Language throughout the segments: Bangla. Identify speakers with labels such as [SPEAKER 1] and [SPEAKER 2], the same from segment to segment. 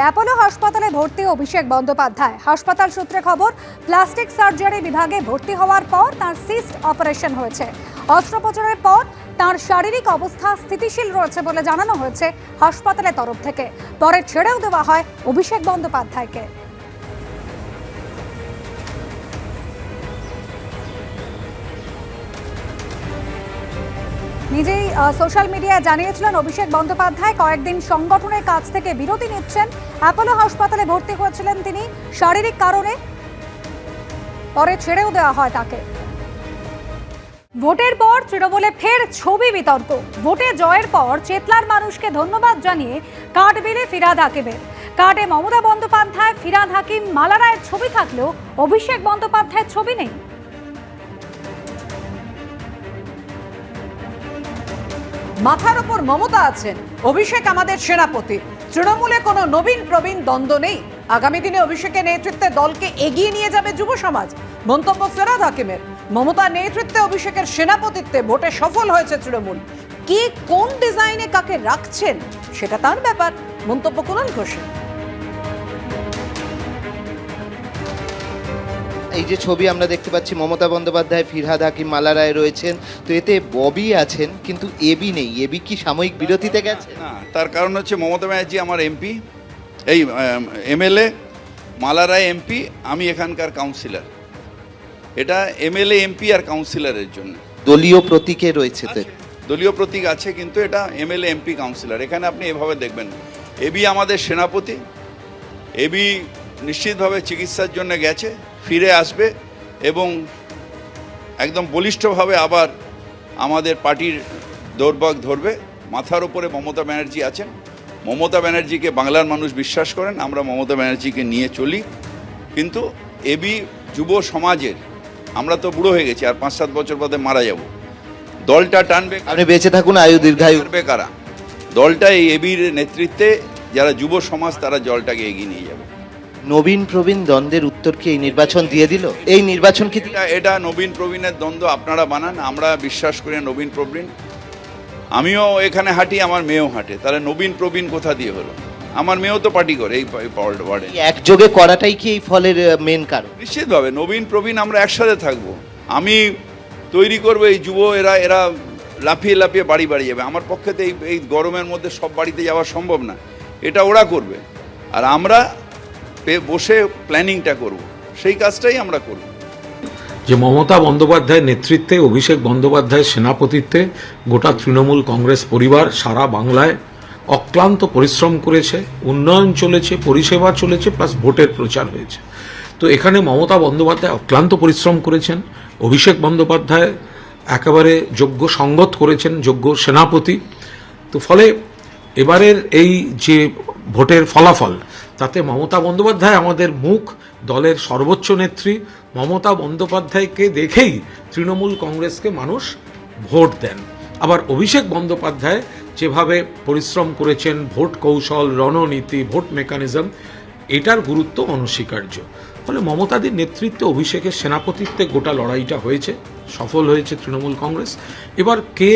[SPEAKER 1] অ্যাপোলো হাসপাতালে ভর্তি অভিষেক বন্দ্যোপাধ্যায়। হাসপাতাল সূত্রে খবর, প্লাস্টিক সার্জারি বিভাগে ভর্তি হওয়ার পর তার সিস্ট অপারেশন হয়েছে। অস্ত্রোপচারের পর তার শারীরিক অবস্থা স্থিতিশীল রয়েছে বলে জানানো হয়েছে হাসপাতালের তরফ থেকে। পরে ছেড়েও দেওয়া হয় অভিষেক বন্দ্যোপাধ্যায়কে। নিজেই সোশ্যাল মিডিয়ায় জানিয়েছিলেন অভিষেক বন্দ্যোপাধ্যায়, কয়েকদিন সংগঠনের কাছ থেকে বিরতি নিচ্ছেন। অ্যাপোলো হাসপাতালে ভর্তি হয়েছিলেন তিনি। শারীরিক কারণে পরে ছেড়েও দেওয়া হয় তাকে। ভোটের পর তৃণমূলে ফের ছবি বিতর্ক। ভোটে জয়ের পর চেতলার মানুষকে ধন্যবাদ জানিয়ে কার্ড বিলে ফিরাদ হাকিমের। কার্ডে মমতা বন্দ্যোপাধ্যায়, ফিরাদ হাকিম, মালারায়ের ছবি থাকলেও অভিষেক বন্দ্যোপাধ্যায়ের ছবি নেই।
[SPEAKER 2] মাথার ওপর মমতা আছেন। অভিষেক আমাদের সেনাপতি। তৃণমূলে কোনো নবীন প্রবীণ দ্বন্দ্ব নেই। আগামী দিনে অভিষেকের নেতৃত্বে দলকে এগিয়ে নিয়ে যাবে যুব সমাজ। মন্তব্য ফেরাদ হাকিমের। মমতার নেতৃত্বে অভিষেকের সেনাপতিত্বে ভোটে সফল হয়েছে তৃণমূল। কে কোন ডিজাইনে কাকে রাখছেন, সেটা তার ব্যাপার। মন্তব্য কুণাল ঘোষের
[SPEAKER 3] এই যে ছবি আমরা দেখতে পাচ্ছি মমতা বন্দ্যোপাধ্যায় ফিরহাদ হাকিম মালা রায় রয়েছেন। তো এতে ববি আছেন কিন্তু এবি নেই। এবি কি সাময়িক বিরতিতে গেছে?
[SPEAKER 4] না তার কারণ হচ্ছে মমতা ব্যানার্জি আমার এমপি। এই এমএলএ মালা রায় এমপি আমি এখানকার কাউন্সিলর। এটা এমএলএ এমপি আর কাউন্সিলরের জন্য।
[SPEAKER 3] দলীয় প্রতীকে রয়েছে তো
[SPEAKER 4] দলীয় প্রতীক আছে কিন্তু এটা এমএলএ এমপি কাউন্সিলর। এখানে আপনি এভাবে দেখবেন এবি আমাদের সেনাপতি। এবি নিশ্চিতভাবে চিকিৎসার জন্য গেছে ফিরে আসবে এবং একদম বলিষ্ঠভাবে আবার আমাদের পার্টির দৌড়বাগ ধরবে। মাথার উপরে মমতা ব্যানার্জি আছেন। মমতা ব্যানার্জিকে বাংলার মানুষ বিশ্বাস করেন আমরা মমতা ব্যানার্জিকে নিয়ে চলি। কিন্তু এবি যুব সমাজের আমরা তো বুড়ো হয়ে গেছি আর পাঁচ সাত বছর বাদে মারা যাব। দলটা টানবে
[SPEAKER 3] আপনি বেঁচে থাকুন আয়ু দীর্ঘায়ু।
[SPEAKER 4] করবে কারা? দলটা এই এবির নেতৃত্বে যারা যুব সমাজ তারা জলটাকে এগিয়ে নিয়ে যাবে।
[SPEAKER 3] নবীন প্রবীণ দ্বন্দ্বের উত্তর কি এই নির্বাচন দিয়ে দিল? এই নির্বাচন কি
[SPEAKER 4] এটা নবীন প্রবীণের দ্বন্দ্ব আপনারা বানান আমরা বিশ্বাস করি নবীন প্রবীণ। আমিও এখানে হাঁটি আমার মেয়েও হাঁটে। তাহলে নবীন প্রবীণ কোথা দিয়ে হলো? আমার মেয়েও তো পার্টি করে এই ওয়ার্ডে
[SPEAKER 3] একযোগে করাটাই কি এই ফলের মেন কারণ?
[SPEAKER 4] নিশ্চিতভাবে নবীন প্রবীণ আমরা একসাথে থাকব। আমি তৈরি করব এই যুব এরা এরা লাফিয়ে লাফিয়ে বাড়ি বাড়ি যাবে। আমার পক্ষে তো এই এই গরমের মধ্যে সব বাড়িতে যাওয়া সম্ভব না। এটা ওরা করবে। আর আমরা বসে প্ল্যানিংটা করব। সেই কাজটাই আমরা করব।
[SPEAKER 5] যে মমতা বন্দ্যোপাধ্যায়ের নেতৃত্বে, অভিষেক বন্দ্যোপাধ্যায়ের সেনাপতিত্বে গোটা তৃণমূল কংগ্রেস পরিবার সারা বাংলায় অক্লান্ত পরিশ্রম করেছে, উন্নয়ন চলেছে, পরিষেবা চলেছে প্লাস ভোটের প্রচার হয়েছে। তো এখানে মমতা বন্দ্যোপাধ্যায় অক্লান্ত পরিশ্রম করেছেন, অভিষেক বন্দ্যোপাধ্যায় একেবারে যোগ্য সঙ্গত করেছেন, যোগ্য সেনাপতি। তো ফলে এবারের এই যে ভোটের ফলাফল তাতে মমতা বন্দ্যোপাধ্যায় আমাদের মুখ, দলের সর্বোচ্চ নেত্রী। মমতা বন্দ্যোপাধ্যায়কে দেখেই তৃণমূল কংগ্রেসকে মানুষ ভোট দেন। আবার অভিষেক বন্দ্যোপাধ্যায় যেভাবে পরিশ্রম করেছেন, ভোট কৌশল, রণনীতি, ভোট মেকানিজম, এটার গুরুত্ব অনস্বীকার্য। ফলে মমতাদের নেতৃত্বে অভিষেকের সেনাপতিত্বে গোটা লড়াইটা হয়েছে, সফল হয়েছে তৃণমূল কংগ্রেস। এবার কে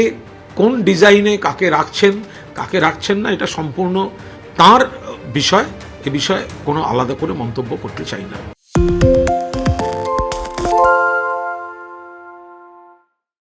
[SPEAKER 5] কোন ডিজাইনে কাকে রাখছেন কাকে রাখছেন না, এটা সম্পূর্ণ তার বিষয়। এ বিষয়ে কোনো আলাদা করে মন্তব্য করতে চাই না।